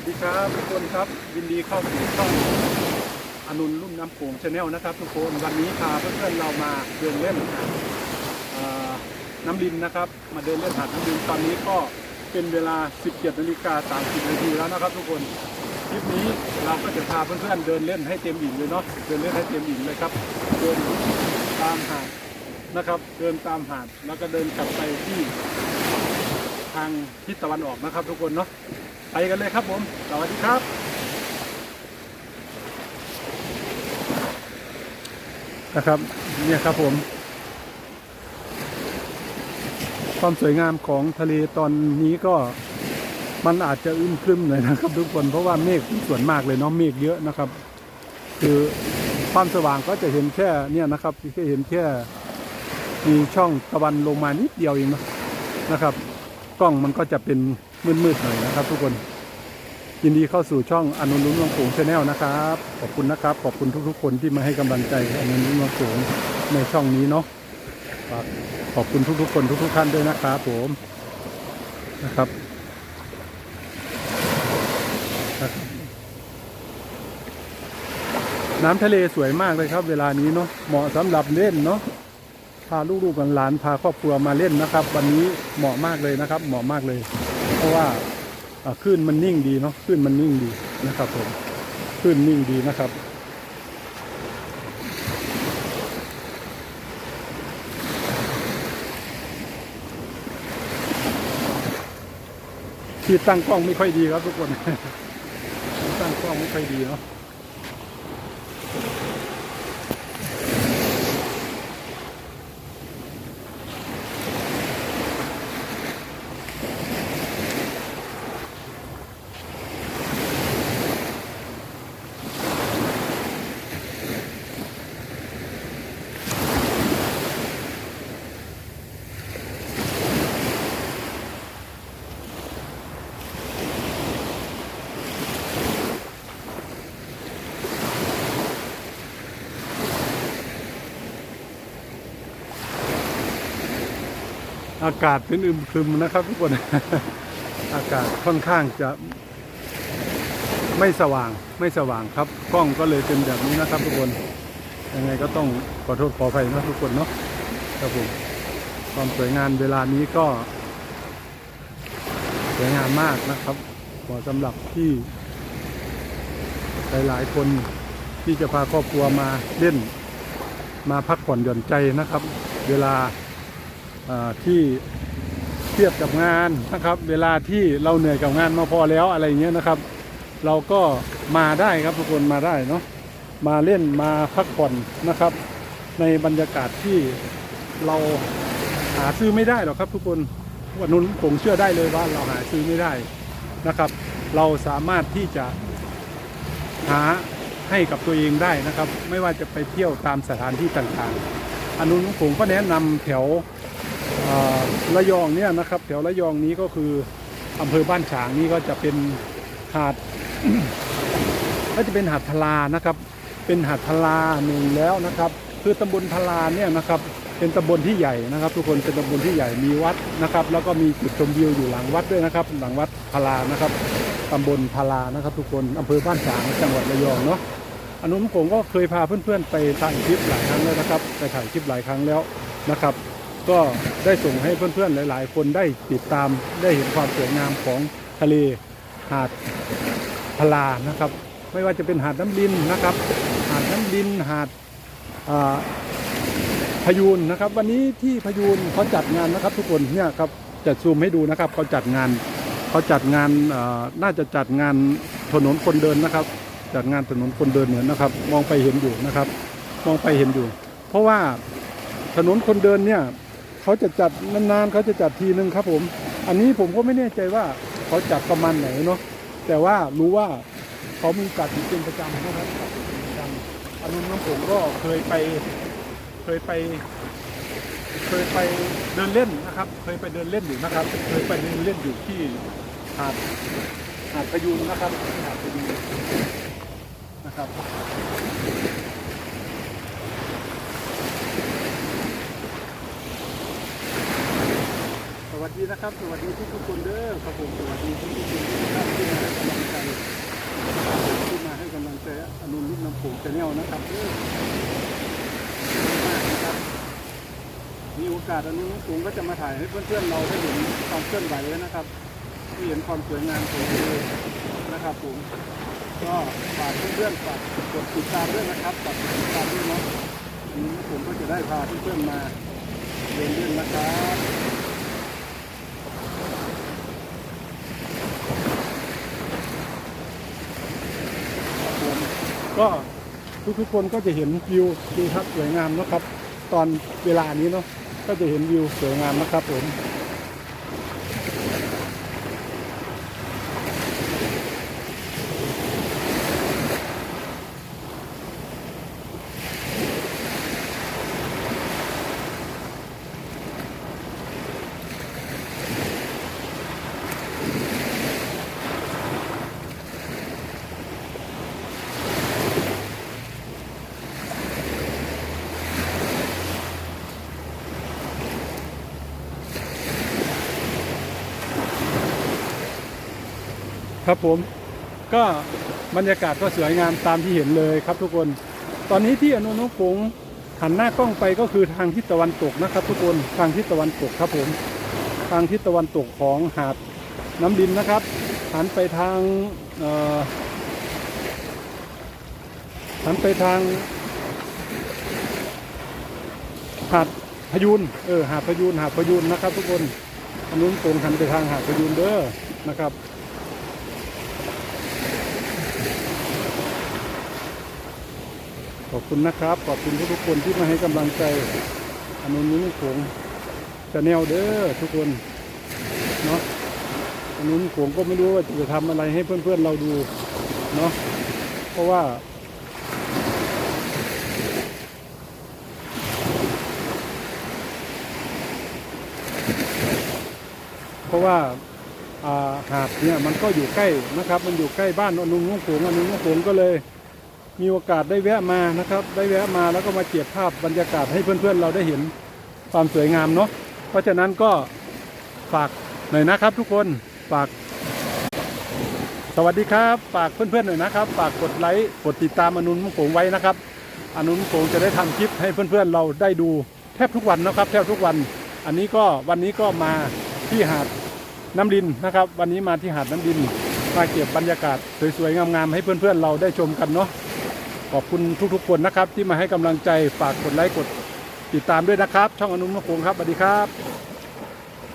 วัสดีครับทุกคนครับยินดีเข้าสู่ช่องอนุนรุ่มน้ำโขงชาแนลนะครับ ทุกคนวันนี้พาเพื่อนๆเรามาเดินเล่นน้ำลินนะครับ มาเดินเล่นหาดน้ำลินตอนนี้ก็เป็นเวลา 17นาฬิกา30นาทีแล้วนะครับ ทุกคนคลิปนี้เราก็จะพาเพื่อนๆเดินเล่นให้เต็มอิ่มเลยเนาะเดินเล่นให้เต็มอิ่มเลยครับเดินตามหาดนะครับ เดินตามหาดแล้วก็เดินกลับไปที่ทางทิศตะวันออกนะครับ ทุกคนเนาะ ไปกันเลยครับผม สวัสดีครับ นะครับเนี่ยครับผม ความสวยงามของทะเลตอนนี้ก็มันอาจจะอึมครึมหน่อยนะครับ ทุกคนเพราะว่าเมฆส่วนมากเลยเนาะเมฆเยอะนะครับ คือความสว่างก็จะเห็นแค่เนี่ยนะครับแค่เห็นแค่มีช่องตะวันลงมานิดเดียวเองนะนะครับ กล้องมันก็จะเป็น มืดๆหน่อยนะครับ ทุกคนยินดีเข้าสู่ช่องอนุรุ้นวังโขงชาแนลนะครับ ขอบคุณนะครับ ขอบคุณทุกๆ คนที่มาให้กำลังใจอนุรุ้นวังโขงในช่องนี้เนาะขอบคุณทุกๆ คนทุกๆท่านด้วยนะครับผมนะครับน้ำทะเลสวยมากเลยครับ เวลานี้เนาะเหมาะสำหรับเล่นเนาะพาลูกๆหลานพาครอบครัวมาเล่นนะครับ วันนี้เหมาะมากเลยนะครับ เหมาะมากเลย เพราะว่าคลื่นมันนิ่งดีเนาะคลื่นมันนิ่งดีนะครับผมคลื่นนิ่งดีนะครับที่ตั้งกล้องไม่ค่อยดีครับทุกคน ตั้งกล้องไม่ค่อยดีเนาะ อากาศเป็นอึมครึมนะครับทุกคน อากาศค่อนข้างจะไม่สว่างไม่สว่างครับ กล้องก็เลยเป็นแบบนี้นะครับทุกคนยังไงก็ต้องขอโทษขออภัยนะทุกคนเนาะครับผมความสวยงามเวลานี้ก็ สวยงามมากนะครับเหมาะสำหรับที่หลายๆคนที่จะพาครอบครัวมาเล่น มาพักผ่อนหย่อนใจนะครับ เวลา ที่เทียบกับงานนะครับ เวลาที่เราเหนื่อยกับงานมาพอแล้วอะไรเงี้ยนะครับ เราก็มาได้ครับทุกคนมาได้เนาะมาเล่นมาพักผ่อนนะครับ ในบรรยากาศที่เราหาซื้อไม่ได้หรอกครับทุกคนวันนู้นผมเชื่อได้เลยว่าเราหาซื้อไม่ได้นะครับ เราสามารถที่จะหาให้กับตัวเองได้นะครับ ไม่ว่าจะไปเที่ยวตามสถานที่ต่างๆอันนู้นผมก็แนะนำแถว ระยองเนี่ยนะครับ แถวระยองนี้ก็คืออำเภอบ้านฉางนี่ก็จะเป็นหาดก็จะเป็นหาดทลานะครับ เป็นหาดทลาหนึ่งแล้วนะครับ คือตำบลทลาเนี่ยนะครับเป็นตำบลที่ใหญ่นะครับ ทุกคนเป็นตำบลที่ใหญ่มีวัดนะครับ แล้วก็มีจุดชมวิวอยู่หลังวัดด้วยนะครับ หลังวัดทลานะครับตำบลทลานะครับ ทุกคนอำเภอบ้านฉางจังหวัดระยองเนาะอนนู้นผมก็เคยพาเพื่อนๆไปถ่ายคลิปหลายครั้งแล้วนะครับ ไปถ่ายคลิปหลายครั้งแล้วนะครับ ก็ ได้ส่งให้เพื่อนๆหลาย ๆ คนได้ติดตามได้เห็นความสวยงามของทะเลหาดพลานะครับ ไม่ว่าจะเป็นหาดน้ำลินนะครับ หาดน้ำลินหาดพยูนนะครับ วันนี้ที่พยูนเขาจัดงานนะครับ ทุกคนเนี่ยครับจะซูมให้ดูนะครับเขาจัดงานเขาจัดงานน่าจะจัดงานถนนคนเดินนะครับ จัดงานถนนคนเดินเหมือนนะครับ มองไปเห็นอยู่นะครับ มองไปเห็นอยู่ เพราะว่าถนนคนเดินเนี่ย เขาจะจัดนานๆเขาจะจัดทีนึงครับผม อันนี้ผมก็ไม่แน่ใจว่าเขาจัดประมาณไหนเนาะแต่ว่ารู้ว่าเขามีจัดเป็นประจำนะครับอันนู้นน้องผมก็เคยไปเคยไป เคยไปเดินเล่นนะครับ เคยไปเดินเล่นอยู่นะครับ เคยไปเดินเล่นอยู่ที่หาดหาดพยูนนะครับหาดพยูนนะครับ วัสดีนะครับ สวัสดีทุกทุกคนเด้อครับผมสวัสดีทุกทุกคนนะครับที่มาให้กำลังใจที่มาให้กำลังใจอนุรุ่นน้ำโขงชาแนลนะครับเด้อขอบคุณมากนะครับมีโอกาสอนุรุ่นน้ำโขงก็จะมาถ่ายให้เพื่อนๆเราได้เห็นความเคลื่อนไหวนะครับได้เห็นความสวยงามของทะเลนะครับผมก็ฝากเพื่อนๆฝากกดติดตามด้วยนะครับฝากกดติดตามด้วยเนาะอนุรุ่นน้ำโขงก็จะได้พาเพื่อนๆมาเดินเล่นนะครับ ก็ทุกๆคนก็จะเห็นวิวทิวทัศน์สวยงามนะครับ ตอนเวลานี้เนาะก็จะเห็นวิวสวยงามนะครับผม ครับผมก็บรรยากาศก็สวยงามตามที่เห็นเลยครับทุกคน ตอนนี้ที่อนุนุพงศ์หันหน้ากล้องไปก็คือทางทิศตะวันตกนะครับ ทุกคนทางทิศตะวันตกครับผม ทางทิศตะวันตกของหาดน้ำดินนะครับ หันไปทางหันไปทางหาดพยูนเออหาดพยูนหาดพยูนนะครับ ทุกคนอนนู้นตรงหันไปทางหาดพยูนเด้อนะครับ ขอบคุณนะครับ ขอบคุณทุกๆคนที่มาให้กำลังใจอนุนุ้งโขงชาแนลเด้อทุกคนเนาะอนุนุ้งโขงก็ไม่รู้ว่าจะทำอะไรให้เพื่อนๆเราดูเนาะเพราะว่าเพราะว่าหาดเนี่ยมันก็อยู่ใกล้นะครับ มันอยู่ใกล้บ้านอนุนุ้งโขงอนุนุ้งโขงก็เลย มีโอกาสได้แวะมานะครับ ได้แวะมาแล้วก็มาเก็บภาพบรรยากาศให้เพื่อนๆ เราได้เห็นความสวยงามเนาะเพราะฉะนั้นก็ฝากหน่อยนะครับ ทุกคนฝาก สวัสดีครับ ฝากเพื่อนๆหน่อยนะครับ ฝากกดไลค์กดติดตามอนุนมุงโงไว้นะครับ อนุนมุงโงจะได้ทำคลิปให้เพื่อนๆ เราได้ดูแทบทุกวันนะครับ แทบทุกวัน อันนี้ก็วันนี้ก็มาที่หาดน้ำดินนะครับ วันนี้มาที่หาดน้ำดินมาเก็บบรรยากาศสวยๆงามๆให้เพื่อนๆ เราได้ชมกันเนาะ ขอบคุณทุกๆคนนะครับ ที่มาให้กำลังใจฝากกดไลค์กดติดตามด้วยนะครับ ช่องอนุมะโขงครับสวัสดีครับ